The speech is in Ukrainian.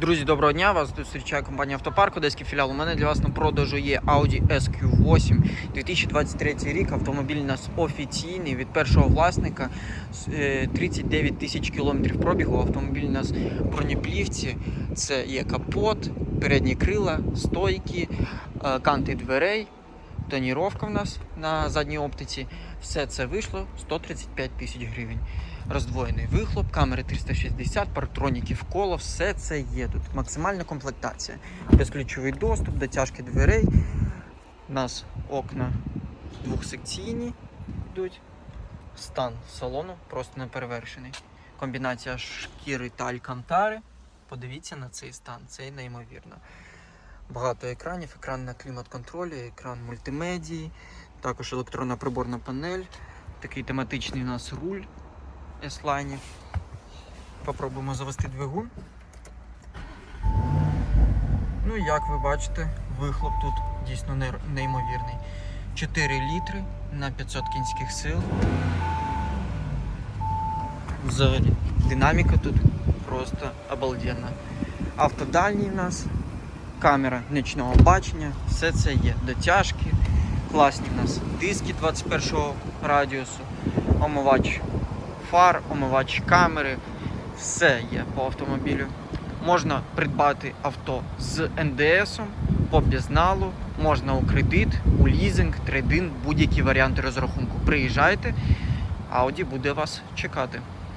Друзі, доброго дня! Вас тут зустрічає компанія Автопарк, Одеський філіал. У мене для вас на продажу є Audi SQ8 2023 рік. Автомобіль у нас офіційний від першого власника. С- е, 39 тисяч кілометрів пробігу. Автомобіль у нас в бронеплівці. Це є капот, передні крила, стойки, е, канти дверей, тоніровка в нас на задній оптиці. Все це вийшло 135 тисяч гривень роздвоєний вихлоп, камери 360, парктроніки вколо, все це є тут. Максимальна комплектація. Безключовий доступ, дотяжки дверей. У нас окна двохсекційні йдуть. Стан салону просто неперевершений. Комбінація шкіри та алькантари. Подивіться на цей стан, це неймовірно. Багато екранів, екран на клімат-контролі, екран мультимедії, також електронна приборна панель, такий тематичний у нас руль S-Line. Попробуємо завести двигун. Ну, як ви бачите, вихлоп тут дійсно неймовірний. 4 літри на 500 кінських сил. Взагалі, динаміка тут просто обалденна. Автодальній в нас, камера нічного бачення, все це є. Дотяжки, класні в нас диски 21 радіусу, омивач фар, омивач камери, все є по автомобілю. Можна придбати авто з НДС по безналу, можна у кредит, у лізинг, трейдин, будь-які варіанти розрахунку. Приїжджайте, Audi буде вас чекати.